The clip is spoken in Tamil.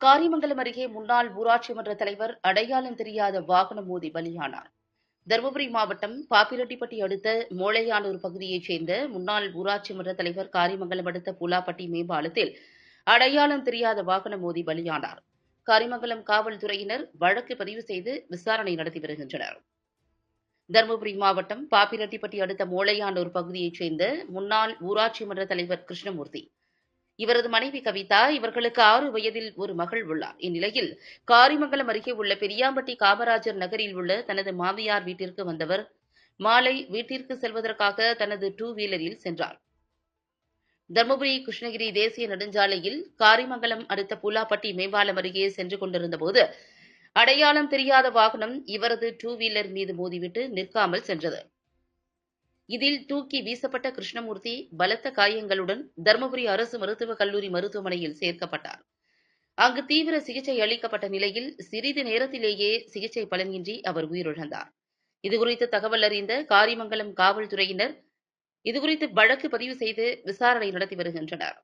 காரிமங்கலம் அருகே முன்னாள் ஊராட்சி மன்ற தலைவர் அடையாளம் தெரியாத வாகனம் மோதி பலியானார். தருமபுரி மாவட்டம் பாப்பிரெட்டிப்பட்டி அடுத்த மோளையானூர் பகுதியைச் சேர்ந்த முன்னாள் ஊராட்சி மன்ற தலைவர் காரிமங்கலம் அடுத்த புலாப்பட்டி மேம்பாலத்தில் அடையாளம் தெரியாத வாகனம் மோதி பலியானார். காரிமங்கலம் காவல்துறையினர் வழக்கு பதிவு செய்து விசாரணை நடத்தி வருகின்றனர். தருமபுரி மாவட்டம் பாப்பிரெட்டிப்பட்டி அடுத்த மோளையானூர் பகுதியைச் சேர்ந்த முன்னாள் ஊராட்சி மன்ற தலைவர் கிருஷ்ணமூர்த்தி இவரது மனைவி கவிதா இவர்களுக்கு ஆறு வயதில் ஒரு மகள் உள்ளார். இந்நிலையில் காரிமங்கலம் அருகே உள்ள பெரியாம்பட்டி காமராஜர் நகரில் உள்ள தனது மாமியார் வீட்டிற்கு வந்தவர் மாலை வீட்டிற்கு செல்வதற்காக தனது டூ வீலரில் சென்றார். தருமபுரி கிருஷ்ணகிரி தேசிய நெடுஞ்சாலையில் காரிமங்கலம் அடுத்த பூலாப்பட்டி மேம்பாலம் அருகே சென்று கொண்டிருந்தபோது அடையாளம் தெரியாத வாகனம் இவரது டூ வீலர் மீது மோதிவிட்டு நிற்காமல் சென்றது. இதில் தூக்கி வீசப்பட்ட கிருஷ்ணமூர்த்தி பலத்த காயங்களுடன் தருமபுரி அரசு மருத்துவக் கல்லூரி மருத்துவமனையில் சேர்க்கப்பட்டார். அங்கு தீவிர சிகிச்சை அளிக்கப்பட்ட நிலையில் சிறிது நேரத்திலேயே சிகிச்சை பலனின்றி அவர் உயிரிழந்தார். இதுகுறித்து தகவல் அறிந்த காரிமங்கலம் காவல்துறையினர் இதுகுறித்து வழக்கு பதிவு செய்து விசாரணை நடத்தி வருகின்றனர்.